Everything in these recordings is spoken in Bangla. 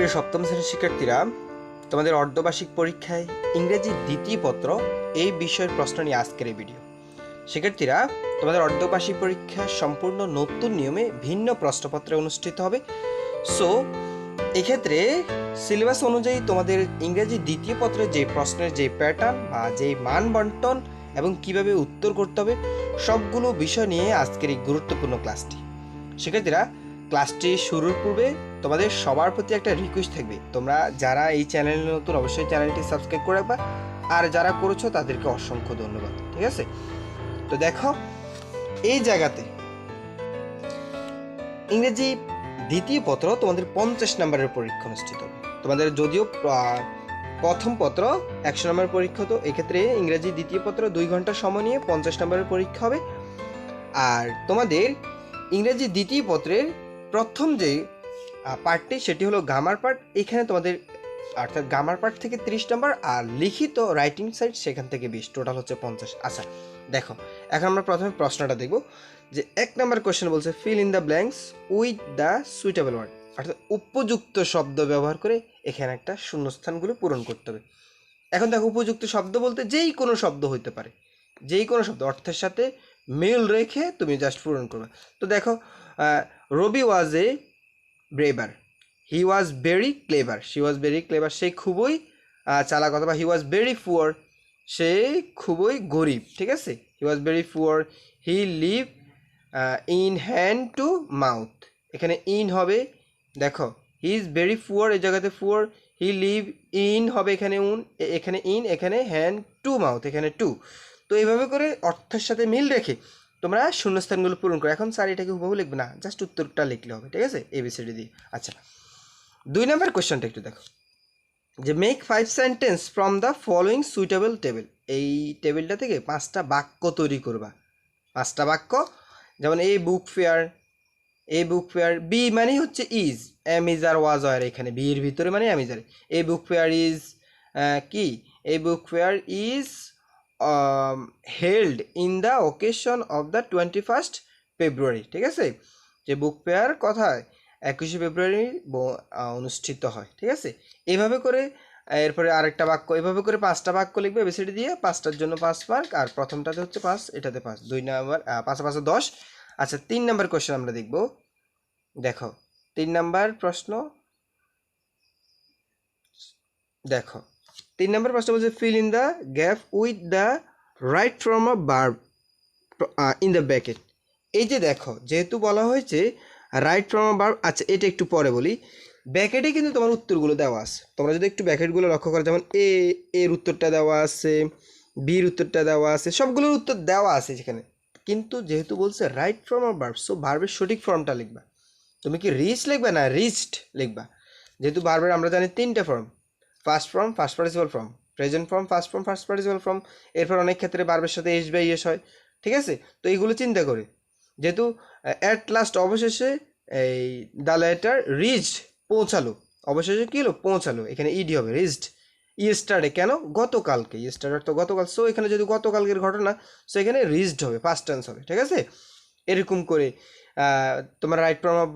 প্রিয় সপ্তম শ্রেণির শিক্ষার্থীরা, তোমাদের অর্ধবার্ষিক পরীক্ষায় ইংরেজি দ্বিতীয় পত্র এই বিষয়ের প্রশ্ন নিয়ে আজকের এই ভিডিও শিক্ষার্থীরা, তোমাদের অর্ধবার্ষিক পরীক্ষা সম্পূর্ণ নতুন নিয়মে ভিন্ন প্রশ্নপত্রে অনুষ্ঠিত হবে। সো এক্ষেত্রে সিলেবাস অনুযায়ী তোমাদের ইংরেজি দ্বিতীয় পত্রের যে প্রশ্নের যে প্যাটার্ন বা যে মান বন্টন এবং কীভাবে উত্তর করতে হবে, সবগুলো বিষয় নিয়ে আজকের এই গুরুত্বপূর্ণ ক্লাসটি শিক্ষার্থীরা ক্লাসটি শুরুর পূর্বে তোমাদের সবার প্রতি একটা রিকোয়েস্ট থাকবে। তোমরা যারা এই চ্যানেলে নতুন, অবশ্যই চ্যানেলটি সাবস্ক্রাইব করে রাখবা। আর যারা করেছ, তাদেরকে অসংখ্য ধন্যবাদ, ঠিক আছে? তো দেখো, এই জায়গাতে ইংরেজি দ্বিতীয় পত্র তোমাদের পঞ্চাশ নম্বরের পরীক্ষা অনুষ্ঠিত তোমাদের যদিও প্রথম পত্র একশো নম্বরের পরীক্ষা তো, এক্ষেত্রে ইংরেজি দ্বিতীয় পত্র দুই ঘণ্টা সময় নিয়ে পঞ্চাশ নম্বরের পরীক্ষা হবে। আর তোমাদের ইংরেজি দ্বিতীয় পত্রের প্রথম যে পার্টটি সেটি হলো গামার পার্ট এখানে তোমাদের, অর্থাৎ গামার পার্ট থেকে তিরিশ নম্বর আর লিখিত রাইটিং সাইড সেখান থেকে বিশ। টোটাল হচ্ছে পঞ্চাশ। আচ্ছা দেখো, এখন আমরা প্রথমে প্রশ্নটা দেখব যে, এক নম্বর কোশ্চেন বলছে fill in the blanks with the suitable word অর্থাৎ উপযুক্ত শব্দ ব্যবহার করে এখানে একটা শূন্যস্থানগুলো পূরণ করতে হবে। এখন দেখো, উপযুক্ত শব্দ বলতে যেই কোনো শব্দ হইতে পারে। যেই কোনো শব্দ, অর্থের সাথে মিল রেখে তুমি জাস্ট পূরণ করবে। তো দেখো Ravi was a braver he was very clever she was very clever সে খুবই চালাক অথবা হি ওয়াজ ভেরি পুয়ার সে খুবই গরিব, ঠিক আছে? He was very poor he live in hand to mouth এখানে ইন হবে, দেখো হি ইজ ভেরি পুয়ার এই জায়গাতে পুয়ার হি লিভ ইন হবে এখানে উন এখানে ইন এখানে হ্যান্ড টু মাউথ এখানে টু তো এইভাবে করে অর্থের সাথে মিল রেখে তোমরা শূন্যস্থানগুলো পূরণ করো। এখন স্যার এটাকে হুবহু লিখবে না জাস্ট উত্তরটা লিখলে হবে, ঠিক আছে? এবিসিডি দিয়ে আচ্ছা। দুই নম্বর কোয়েশ্চনটা একটু দেখো। যে make five sentence from the following suitable table এই টেবিলটা থেকে পাঁচটা বাক্য তৈরি করবা। পাঁচটা বাক্য, যেমন a book fair a book fair B মানে হচ্ছে is am is are was are এখানে বি এর ভিতরে মানে এম ইজ আর। এই বুক ফেয়ার ইজ কি? A book fair is held in the occasion of the twenty first February ঠিক আছে? যে বুক ফেয়ার কথায় একুশে ফেব্রুয়ারি অনুষ্ঠিত হয়, ঠিক আছে? এইভাবে করে, এরপরে আরেকটা বাক্য এভাবে করে পাঁচটা বাক্য লিখবে এবিসিডি দিয়ে, পাঁচটার জন্য পাঁচ মার্ক আর প্রথমটাতে হচ্ছে পাঁচ, এটাতে পাঁচ, দুই নাম্বার পাঁচে পাঁচে দশ। আচ্ছা তিন নাম্বার কোয়েশ্চেন আমরা দেখব। দেখো, তিন নাম্বার প্রশ্ন, দেখো তিন নম্বর প্রশ্ন বলছে fill in the gap with the right from a verb in the bracket এই যে দেখো, যেহেতু বলা হয়েছে রাইট ফ্রম আ বার্ব আচ্ছা এটা একটু পরে বলি। ব্যাকেটে কিন্তু তোমার উত্তরগুলো দেওয়া আছে। তোমরা যদি একটু ব্যাকেটগুলো লক্ষ্য করো, যেমন এ এর উত্তরটা দেওয়া আছে বির উত্তরটা দেওয়া আছে, সবগুলোর উত্তর দেওয়া আছে সেখানে। কিন্তু যেহেতু বলছে right from a verb so ভার্বের সঠিক ফর্মটা লিখবা। তুমি কি রিচ লিখবা না রিচড লিখবা? যেহেতু ভার্বের আমরা জানি তিনটা form first form first participle form present form first form first participle form এরপর অনেক ক্ষেত্রে বার্বের সাথে এস বাই এস হয়। ঠিক আছে? তো এইগুলো চিন্তা করে। যেহেতু অ্যাট লাস্ট অবশেষে এই দ্য লেটার রিচড পৌঁছালো। অবশেষে কী হলো? পৌঁছালো। এখানে ইডি হবে রিচড ইয়েস্টারডে কেন? গতকালকে। ইয়েস্টারডে তো গতকাল। সো এখানে যদি গতকালকের ঘটনা সো এখানে রিচড হবে পাস্ট টেন্স হবে। ঠিক আছে? এরকম করে তোমার রাইট ফর্ম অফ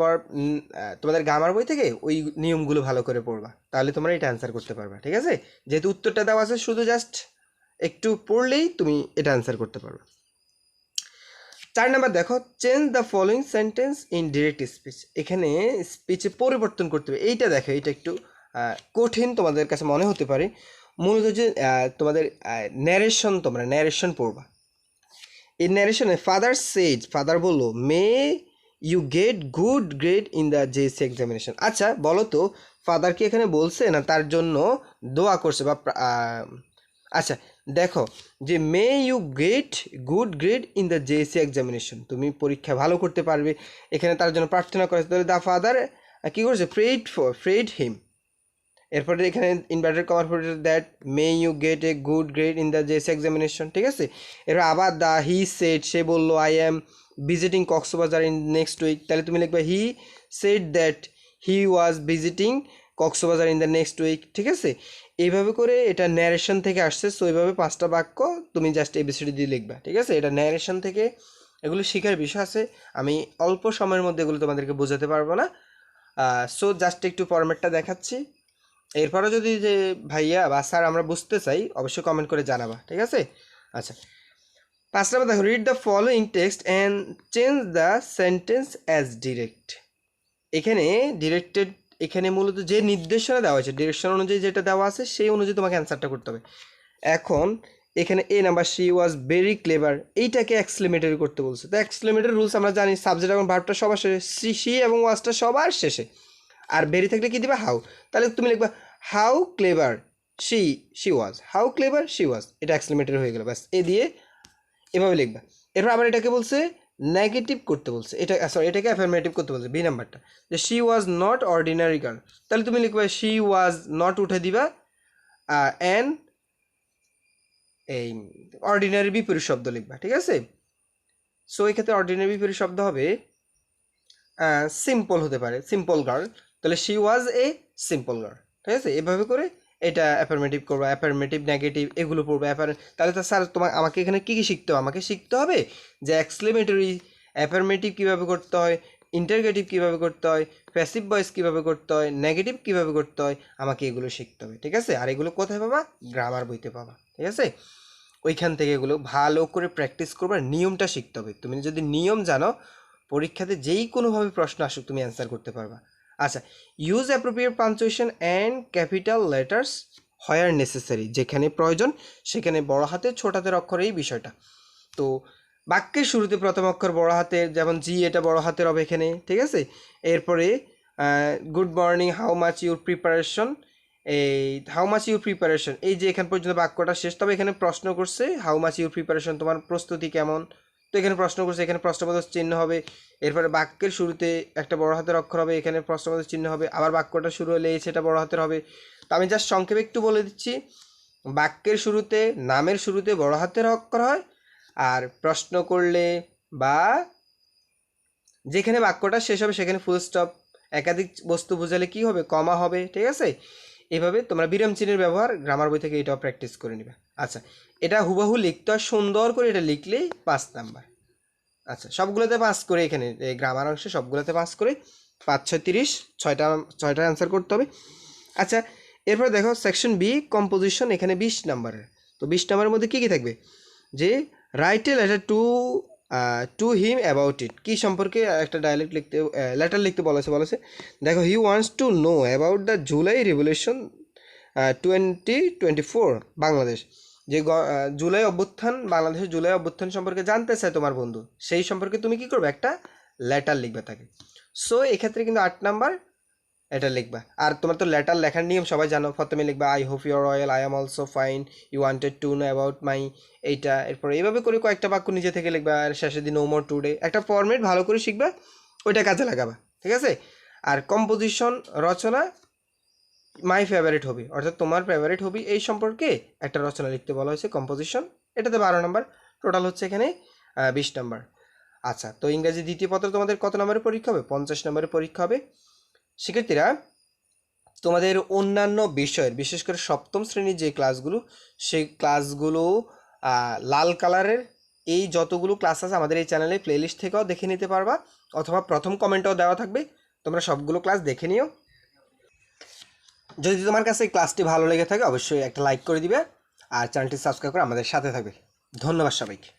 তোমাদের গ্রামার বই থেকে ওই নিয়মগুলো ভালো করে পড়বা। তাহলে তোমরা এটা অ্যান্সার করতে পারবা, ঠিক আছে? যেহেতু উত্তরটা দেওয়া আছে শুধু জাস্ট একটু পড়লেই তুমি এটা অ্যান্সার করতে পারবে। চার নাম্বার দেখো change the following sentence in direct speech এখানে স্পিচে পরিবর্তন করতে হবে। এইটা দেখো এটা একটু কঠিন তোমাদের কাছে মনে হতে পারে। মূলত যে তোমাদের ন্যারেশন তোমরা ন্যারেশন পড়বা। এই ন্যারেশনে ফাদার সেজ ফাদার বলল may you get good grade in the JSC examination আচ্ছা বলো তো ফাদার কি এখানে বলছে না তার জন্য দোয়া করছে বা আচ্ছা দেখো, যে may you get good grade in the JSC examination তুমি পরীক্ষা ভালো করতে পারবে, এখানে তার জন্য প্রার্থনা করেছে। তাহলে দ্য ফাদার কী করেছে? ফ্রেড ফর ফ্রেড হিম এরপরে এখানে ইনভার্টার কমার পরে that may you get a good grade in the JS examination ঠিক আছে? এরপর আবার দ্য হি সেট সে বলল I am visiting Cox's Bazar in next week তাহলে তুমি লিখবে he said that he was visiting Cox's Bazar in the next week ঠিক আছে? এইভাবে করে এটা ন্যারেশন থেকে আসছে সো এইভাবে পাঁচটা বাক্য তুমি জাস্ট এবিসিডি দিয়ে লিখবা, ঠিক আছে? এটা ন্যারেশন থেকে এগুলো শেখার বিষয় আছে। আমি অল্প সময়ের মধ্যে এগুলো তোমাদেরকে বোঝাতে পারব না। সো জাস্ট একটু ফরম্যাটটা দেখাচ্ছি। এরপরও যদি যে ভাইয়া বা স্যার আমরা বুঝতে চাই, অবশ্যই কমেন্ট করে জানাবা, ঠিক আছে? আচ্ছা পাঁচ নম্বর দেখো read the following text and change the sentence as direct এখানে ডিরেক্টেড এখানে মূলত যে নির্দেশনা দেওয়া হয়েছে ডিরেকশন অনুযায়ী যেটা দেওয়া আছে, সেই অনুযায়ী তোমাকে অ্যান্সারটা করতে হবে। এখন এখানে A number she was very clever এইটাকে এক্সক্লেমেটরি করতে বলছে। তো এক্সক্লেমেটরি রুলস আমরা জানি সাবজেক্ট এবং ভার্বটা সবার শেষে সি সি এবং ওয়াজটা সবার শেষে। আর ভেরি থাকলে কী দিবা? হাউ তাহলে তুমি লিখবা how clever she she was how clever she was এটা এক্সক্লেমেটরি হয়ে গেল, ব্যাস। এ দিয়ে এভাবে লিখবা। এরপর আবার এটাকে বলছে নেগেটিভ করতে বলছে। এটা সরি এটাকে অ্যাফার্মেটিভ করতে বলছে বি নাম্বারটা যে she was not ordinary girl তাহলে তুমি লিখবা শি ওয়াজ নট উঠে দিবা অ্যান্ড এই অর্ডিনারি বিপরীত শব্দ লিখবা, ঠিক আছে? সো এই ক্ষেত্রে অর্ডিনারি বিপরীত শব্দ হবে সিম্পল হতে পারে সিম্পল গার্ল তাহলে she was a simple girl ঠিক আছে? এভাবে করে এটা অ্যাফার্মেটিভ করব অ্যাফার্মেটিভ নেগেটিভ এগুলো পড়ব অ্যাফার তাহলে তো স্যার তোমার আমাকে এখানে কী কী শিখতে হবে? আমাকে শিখতে হবে যে এক্সক্লেমেটরি অ্যাফার্মেটিভ কীভাবে করতে হয় ইন্টারগেটিভ কীভাবে করতে হয় প্যাসিভ ভয়েস কীভাবে করতে হয় নেগেটিভ কীভাবে করতে হয়, আমাকে এগুলো শিখতে হবে, ঠিক আছে? আর এগুলো কোথায় পাবা? গ্রামার বইতে পাবা, ঠিক আছে? ওইখান থেকে এগুলো ভালো করে প্র্যাকটিস করবার নিয়মটা শিখতে হবে। তুমি যদি নিয়ম জানো, পরীক্ষাতে যেই কোনোভাবে প্রশ্ন আসুক, তুমি অ্যান্সার করতে পারবা। আচ্ছা use appropriate punctuation and capital letters where necessary যেখানে প্রয়োজন, সেখানে বড় হাতে ছোট হাতের অক্ষর এই বিষয়টা। তো, বাক্যের শুরুতে প্রথম অক্ষর বড় হাতের যেমন জি এটা বড় হাতের হবে এখানে, ঠিক আছে? এরপরে good morning how much your preparation এই হাউ মাচ ইউর প্রিপারেশন এই যে এখান পর্যন্ত বাক্যটা শেষ, তবে এখানে প্রশ্ন করছে হাউ মাচ ইউর প্রিপারেশন তোমার প্রস্তুতি কেমন? তো এখানে প্রশ্ন করছে, এখানে প্রশ্নবোধক চিহ্ন হবে। এরপরে বাক্যের শুরুতে একটা বড় হাতের অক্ষর হবে, এখানে প্রশ্নবোধক চিহ্ন হবে, আবার বাক্যটা শুরু হলে সেটা বড় হাতের হবে। তো আমি জাস্ট সংক্ষেপে একটু বলে দিচ্ছি, বাক্যের শুরুতে, নামের শুরুতে বড় হাতের অক্ষর হয়, আর প্রশ্ন করলে বা যেখানে বাক্যটা শেষ হবে সেখানে ফুল স্টপ একাধিক বস্তু বোঝালে কি হবে? কমা হবে, ঠিক আছে? এভাবে তোমরা বিরাম চিহ্নের ব্যবহার গ্রামার বই থেকে এটাও প্র্যাকটিস করে নিবে। আচ্ছা এটা হুবাহু লিখতে হয়, সুন্দর করে এটা লিখলেই পাঁচ নাম্বার। আচ্ছা সবগুলোতে পাস করে এখানে এই গ্রামার অংশে সবগুলোতে পাস করে পাঁচ, ছয়, তিরিশ, ছয়টা ছয়টা অ্যান্সার করতে হবে। আচ্ছা এরপর দেখো সেকশন বি কম্পোজিশন এখানে বিশ নাম্বারের তো বিশ নাম্বারের মধ্যে কী কী থাকবে? যে write a letter to to him about it কী সম্পর্কে একটা ডায়ালেক্ট লিখতে লেটার লিখতে বলেছে বলেছে। দেখো he wants to know about the July revolution twenty twenty four Bangladesh. যে জুলাই অভ্যুত্থান, বাংলাদেশের জুলাই অভ্যুত্থান সম্পর্কে জানতে চায় তোমার বন্ধু, সেই সম্পর্কে তুমি কি করবে? একটা লেটার লিখবে তাকে। সো এক্ষেত্রে কিন্তু আট নাম্বার এটা লিখবা। আর তোমার তো লেটার লেখার নিয়ম সবাই জানো। প্রথমে লিখবা I hope you're all I am also fine you wanted to know about my এইটা। এরপর এইভাবে করে কয়েকটা বাক্য নিজে থেকে লিখবা, আর শেষের দিন নো মোর টুডে একটা ফর্মেট ভালো করে শিখবা, ওইটা কাজে লাগাবা, ঠিক আছে? আর composition Rachana my favourite hobby অর্থাৎ তোমার ফেভারিট হবি এই সম্পর্কে একটা রচনা লিখতে বলা হয়েছে কম্পোজিশন এটাতে বারো নম্বর টোটাল হচ্ছে এখানে বিশ নম্বর আচ্ছা তো ইংরাজি দ্বিতীয় পত্র তোমাদের কত নম্বরের পরীক্ষা হবে? পঞ্চাশ নম্বরের পরীক্ষা হবে। শিক্ষার্থীরা, তোমাদের অন্যান্য বিষয়ের, বিশেষ করে সপ্তম শ্রেণির যে ক্লাসগুলো সেই ক্লাসগুলো লাল কালারের, এই যতগুলো ক্লাস আছে আমাদের এই চ্যানেলে প্লেলিস্ট থেকেও দেখে নিতে পারবা, অথবা প্রথম কমেন্টও দেওয়া থাকবে। তোমরা সবগুলো ক্লাস দেখে নিও। যদি তোমার কাছে এই ক্লাসটি ভালো লেগে থাকে, অবশ্যই একটা লাইক করে দিবে আর চ্যানেলটি সাবস্ক্রাইব করে আমাদের সাথে থাকবে। ধন্যবাদ সবাইকে।